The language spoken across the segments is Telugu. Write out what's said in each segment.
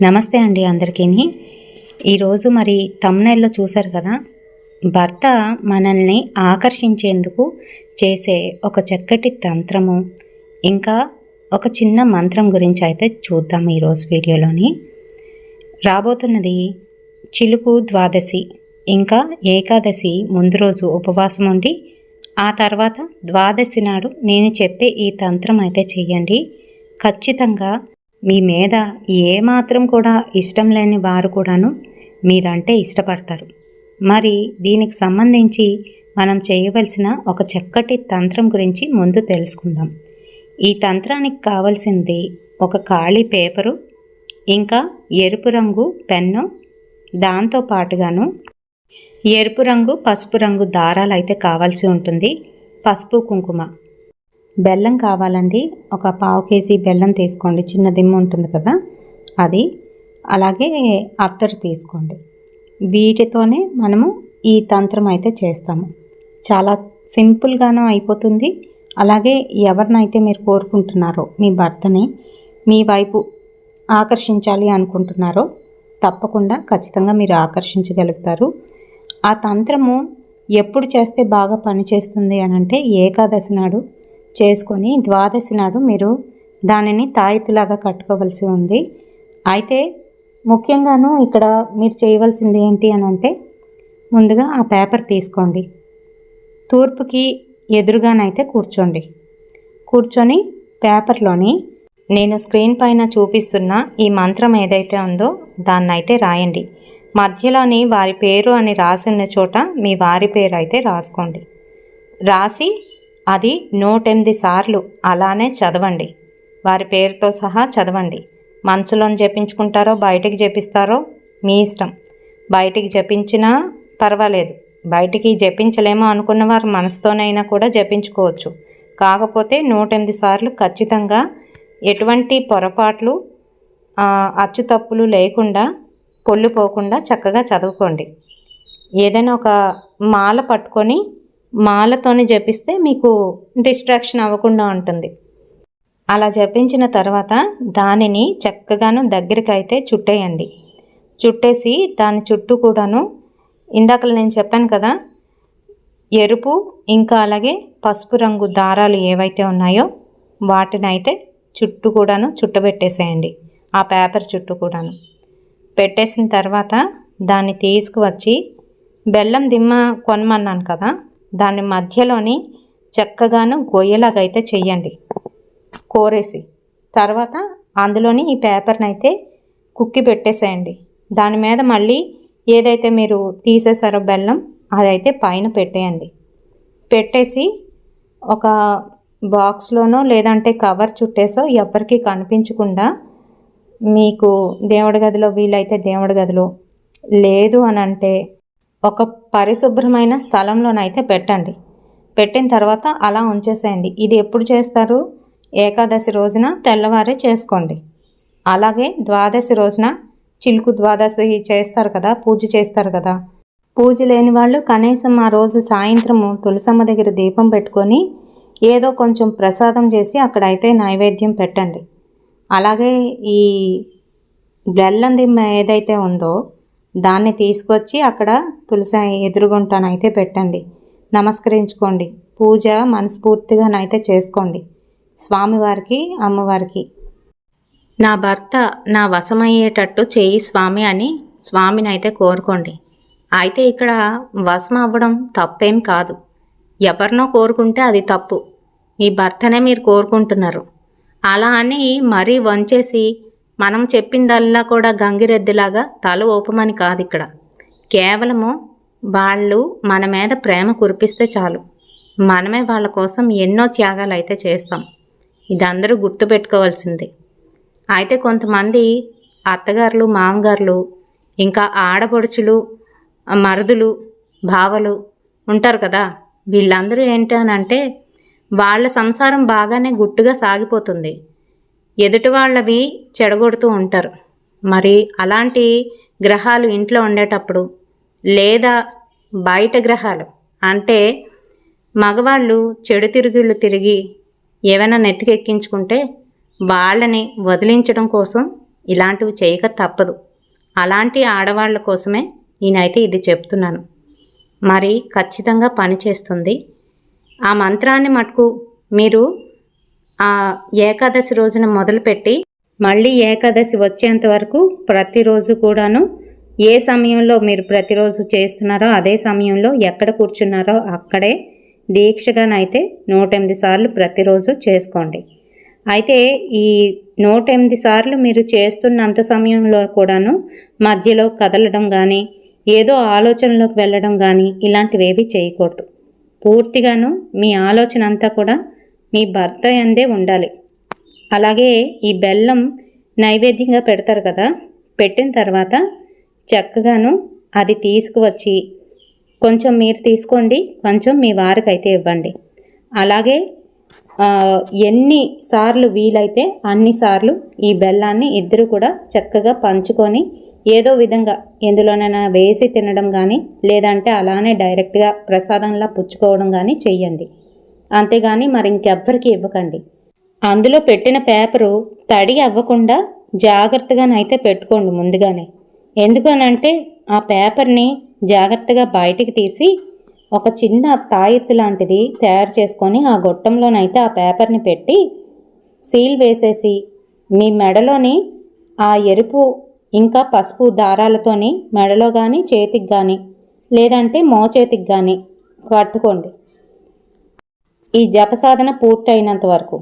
నమస్తే అండి అందరికీ ఈరోజు మరి తమ్నైల్లో చూశారు కదా భర్త మనల్ని ఆకర్షించేందుకు చేసే ఒక చక్కటి తంత్రము ఇంకా ఒక చిన్న మంత్రం గురించి అయితే చూద్దాం ఈరోజు వీడియోలోని. రాబోతున్నది చిలుకు ద్వాదశి ఇంకా ఏకాదశి ముందు రోజు ఉపవాసం ఉండి ఆ తర్వాత ద్వాదశి నాడు నేను చెప్పే ఈ తంత్రం అయితే చేయండి. ఖచ్చితంగా మీ మీద ఏమాత్రం కూడా ఇష్టం లేని వారు కూడాను మీరంటే ఇష్టపడతారు. మరి దీనికి సంబంధించి మనం చేయవలసిన ఒక చక్కటి తంత్రం గురించి ముందు తెలుసుకుందాం. ఈ తంత్రానికి కావలసింది ఒక ఖాళీ పేపరు ఇంకా ఎరుపు రంగు పెన్ను దాంతో పాటుగాను ఎరుపు రంగు పసుపు రంగు దారాలు అయితే కావాల్సి ఉంటుంది. పసుపు కుంకుమ. బెల్లం కావాలండి. ఒక పావు కేజీ బెల్లం తీసుకోండి. చిన్న దిమ్మ ఉంటుంది కదా అది. అలాగే అత్తరు తీసుకోండి. వీటితోనే మనము ఈ తంత్రం అయితే చేస్తాము. చాలా సింపుల్గాను అయిపోతుంది. అలాగే ఎవరినైతే మీరు కోరుకుంటున్నారో మీ భర్తని మీ వైపు ఆకర్షించాలి అనుకుంటున్నారో తప్పకుండా ఖచ్చితంగా మీరు ఆకర్షించగలుగుతారు. ఆ తంత్రము ఎప్పుడు చేస్తే బాగా పనిచేస్తుంది అని అంటే ఏకాదశి నాడు చేసుకొని ద్వాదశి నాడు మీరు దానిని తాయితులాగా కట్టుకోవలసి ఉంది. అయితే ముఖ్యంగాను ఇక్కడ మీరు చేయవలసింది ఏంటి అని అంటే ముందుగా ఆ పేపర్ తీసుకోండి. తూర్పుకి ఎదురుగానైతే కూర్చోండి. కూర్చొని పేపర్లోని నేను స్క్రీన్ పైన చూపిస్తున్న ఈ మంత్రం ఏదైతే ఉందో దాన్ని అయితే రాయండి. మధ్యలోని వారి పేరు అని రాసి ఉన్న చోట మీ వారి పేరు అయితే రాసుకోండి. రాసి అది నూటెనిమిది సార్లు అలానే చదవండి. వారి పేరుతో సహా చదవండి. మనసులోని జపించుకుంటారో బయటికి జపిస్తారో మీ ఇష్టం. బయటికి జపించినా పర్వాలేదు. బయటికి జపించలేమో అనుకున్న వారు మనసుతోనైనా కూడా జపించుకోవచ్చు. కాకపోతే నూటెనిమిది సార్లు ఖచ్చితంగా ఎటువంటి పొరపాట్లు అచ్చు తప్పులు లేకుండా పొల్లు పోకుండా చక్కగా చదువుకోండి. ఏదైనా ఒక మాల పట్టుకొని మాలతోని జపిస్తే మీకు డిస్ట్రాక్షన్ అవ్వకుండా ఉంటుంది. అలా జపించిన తర్వాత దానిని చక్కగాను దగ్గరికి అయితే చుట్టేయండి. చుట్టేసి దాని చుట్టూ కూడాను ఇందాక నేను చెప్పాను కదా ఎరుపు ఇంకా అలాగే పసుపు రంగు దారాలు ఏవైతే ఉన్నాయో వాటిని అయితే చుట్టూ కూడాను చుట్టబెట్టేసేయండి ఆ పేపర్ చుట్టూ కూడాను. పెట్టేసిన తర్వాత దాన్ని తీసుకువచ్చి బెల్లం దిమ్మ కొనమన్నాను కదా దాని మధ్యలోని చక్కగాను గొయ్యలాగైతే చెయ్యండి. కోరేసి. తర్వాత అందులోని ఈ పేపర్ని అయితే కుక్కి పెట్టేసేయండి. దాని మీద మళ్ళీ ఏదైతే మీరు తీసేసారో బెల్లం అదైతే పైన పెట్టేయండి. పెట్టేసి ఒక బాక్స్లోనో లేదంటే కవర్ చుట్టేసో ఎవరికి కనిపించకుండా మీకు దేవుడి గదిలో వీలైతే దేవుడి గదిలో లేదు అని అంటే ఒక పరిశుభ్రమైన స్థలంలోనైతే పెట్టండి. పెట్టిన తర్వాత అలా ఉంచేసేయండి. ఇది ఎప్పుడు చేస్తారు? ఏకాదశి రోజున తెల్లవారే చేసుకోండి. అలాగే ద్వాదశి రోజున చిలుకు ద్వాదశి చేస్తారు కదా పూజ చేస్తారు కదా. పూజ లేని వాళ్ళు కనీసం ఆ రోజు సాయంత్రము తులసమ్మ దగ్గర దీపం పెట్టుకొని ఏదో కొంచెం ప్రసాదం చేసి అక్కడైతే నైవేద్యం పెట్టండి. అలాగే ఈ బెల్లం దిమ్మ ఏదైతే ఉందో దాన్ని తీసుకొచ్చి అక్కడ తులసి ఎదురుగుంటానైతే పెట్టండి. నమస్కరించుకోండి. పూజ మనస్ఫూర్తిగానైతే చేసుకోండి. స్వామివారికి అమ్మవారికి. నా భర్త నా వశమయ్యేటట్టు చేయి స్వామి అని స్వామిని అయితే కోరుకోండి. అయితే ఇక్కడ వశం అవ్వడం తప్పేం కాదు. ఎవరినో కోరుకుంటే అది తప్పు. మీ భర్తనే మీరు కోరుకుంటున్నారు. అలా అని మరీ వంచేసి మనం చెప్పిందల్లా కూడా గంగిరెద్దులాగా తల ఊపమని కాదు ఇక్కడ కేవలము వాళ్ళు మన మీద ప్రేమ కురిపిస్తే చాలు. మనమే వాళ్ళ కోసం ఎన్నో త్యాగాలు అయితే చేస్తాం. ఇది అందరూ గుర్తుపెట్టుకోవాల్సిందే అయితే కొంతమంది అత్తగారులు మామగారులు ఇంకా ఆడపడుచులు మరుదులు బావలు ఉంటారు కదా. వీళ్ళందరూ ఏంటనంటే వాళ్ళ సంసారం బాగానే గుట్టుగా సాగిపోతుంది. ఎదుటి వాళ్ళవి చెడగొడుతూ ఉంటారు. మరి అలాంటి గ్రహాలు ఇంట్లో ఉండేటప్పుడు లేదా బయట గ్రహాలు అంటే మగవాళ్ళు చెడు తిరుగుళ్ళు తిరిగి ఏమైనా నెత్తికెక్కించుకుంటే వాళ్ళని వదిలించడం కోసం ఇలాంటివి చేయక తప్పదు. అలాంటి ఆడవాళ్ళ కోసమే నేనైతే ఇది చెప్తున్నాను. మరి ఖచ్చితంగా పనిచేస్తుంది. ఆ మంత్రాన్ని మటుకు మీరు ఆ ఏకాదశి రోజున మొదలుపెట్టి మళ్ళీ ఏకాదశి వచ్చేంత వరకు ప్రతిరోజు కూడాను ఏ సమయంలో మీరు ప్రతిరోజు చేస్తున్నారో అదే సమయంలో ఎక్కడ కూర్చున్నారో అక్కడే దీక్షగానైతే నూట ఎనిమిది సార్లు ప్రతిరోజు చేసుకోండి. అయితే ఈ నూట ఎనిమిది సార్లు మీరు చేస్తున్నంత సమయంలో కూడాను మధ్యలో కదలడం కానీ ఏదో ఆలోచనలోకి వెళ్ళడం కానీ ఇలాంటివేవి చేయకూడదు. పూర్తిగాను మీ ఆలోచన అంతా కూడా మీ భర్త అందే ఉండాలి. అలాగే ఈ బెల్లం నైవేద్యంగా పెడతారు కదా పెట్టిన తర్వాత చక్కగాను అది తీసుకువచ్చి కొంచెం మీరు తీసుకోండి కొంచెం మీ వారికి అయితే ఇవ్వండి. అలాగే ఎన్నిసార్లు వీలైతే అన్ని సార్లు ఈ బెల్లాన్ని ఇద్దరు కూడా చక్కగా పంచుకొని ఏదో విధంగా ఎందులోనైనా వేసి తినడం కానీ లేదంటే అలానే డైరెక్ట్గా ప్రసాదంలా పుచ్చుకోవడం కానీ చెయ్యండి. అంతేగాని మరి ఇంకెవ్వరికి ఇవ్వకండి. అందులో పెట్టిన పేపరు తడి అవ్వకుండా జాగ్రత్తగానైతే పెట్టుకోండి ముందుగానే. ఎందుకనంటే ఆ పేపర్ని జాగ్రత్తగా బయటికి తీసి ఒక చిన్న తాయెత్తు లాంటిది తయారు చేసుకొని ఆ గొట్టంలోనైతే ఆ పేపర్ని పెట్టి సీల్ వేసేసి మీ మెడలోని ఆ ఎరుపు ఇంకా పసుపు దారాలతోని మెడలో కానీ చేతికి కానీ లేదంటే మోచేతికి కానీ కట్టుకోండి. ఈ జపసాధన పూర్తయినంత వరకు.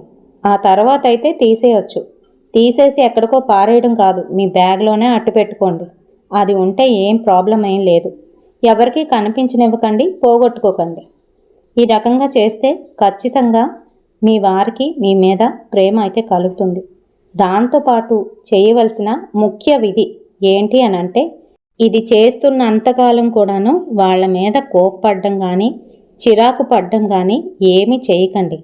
ఆ తర్వాత అయితే తీసేయొచ్చు. తీసేసి ఎక్కడికో పారేయడం కాదు. మీ బ్యాగ్లోనే అట్టు పెట్టుకోండి. అది ఉంటే ఏం ప్రాబ్లం ఏం లేదు. ఎవరికీ కనిపించనివ్వకండి పోగొట్టుకోకండి. ఈ రకంగా చేస్తే ఖచ్చితంగా మీ వారికి మీ మీద ప్రేమ అయితే కలుగుతుంది. దాంతోపాటు చేయవలసిన ముఖ్య విధి ఏంటి అని అంటే ఇది చేస్తున్నంతకాలం కూడాను వాళ్ళ మీద కోప్పడడం కానీ చిరాకు పడ్డం కానీ ఏమీ చేయకండి.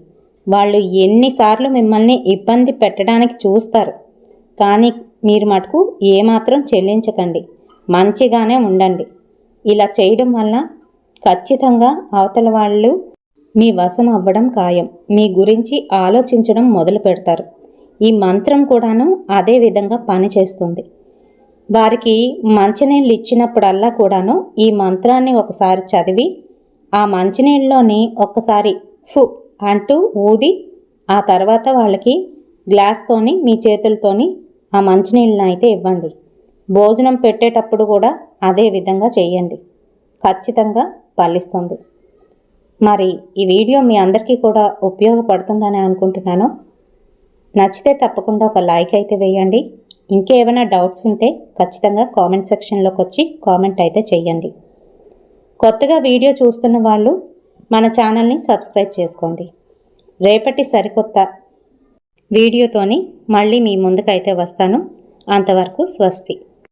వాళ్ళు ఎన్నిసార్లు మిమ్మల్ని ఇబ్బంది పెట్టడానికి చూస్తారు. కానీ మీరు మటుకు ఏమాత్రం చెల్లించకండి. మంచిగానే ఉండండి. ఇలా చేయడం వల్ల ఖచ్చితంగా అవతల వాళ్ళు మీ వశం అవ్వడం ఖాయం. మీ గురించి ఆలోచించడం మొదలు పెడతారు. ఈ మంత్రం కూడాను అదే విధంగా పనిచేస్తుంది వారికి మంచినీళ్ళు ఇచ్చినప్పుడల్లా కూడాను ఈ మంత్రాన్ని ఒకసారి చదివి ఆ మంచినీళ్ళలోని ఒక్కసారి ఫు అంటూ ఊది ఆ తర్వాత వాళ్ళకి గ్లాస్తోని మీ చేతులతోని ఆ మంచినీళ్ళని అయితే ఇవ్వండి. భోజనం పెట్టేటప్పుడు కూడా అదే విధంగా చేయండి. ఖచ్చితంగా ఫలిస్తుంది. మరి ఈ వీడియో మీ అందరికీ కూడా ఉపయోగపడుతుందని అనుకుంటున్నాను. నచ్చితే తప్పకుండా ఒక లైక్ అయితే వేయండి. ఇంకేమైనా డౌట్స్ ఉంటే ఖచ్చితంగా కామెంట్ సెక్షన్లోకి వచ్చి కామెంట్ అయితే చేయండి. కొత్తగా వీడియో చూస్తున్న వాళ్ళు మన ఛానల్ని సబ్స్క్రైబ్ చేసుకోండి. రేపటి సరికొత్త వీడియోతోని మళ్ళీ మీ ముందుకైతే వస్తాను. అంతవరకు స్వస్తి.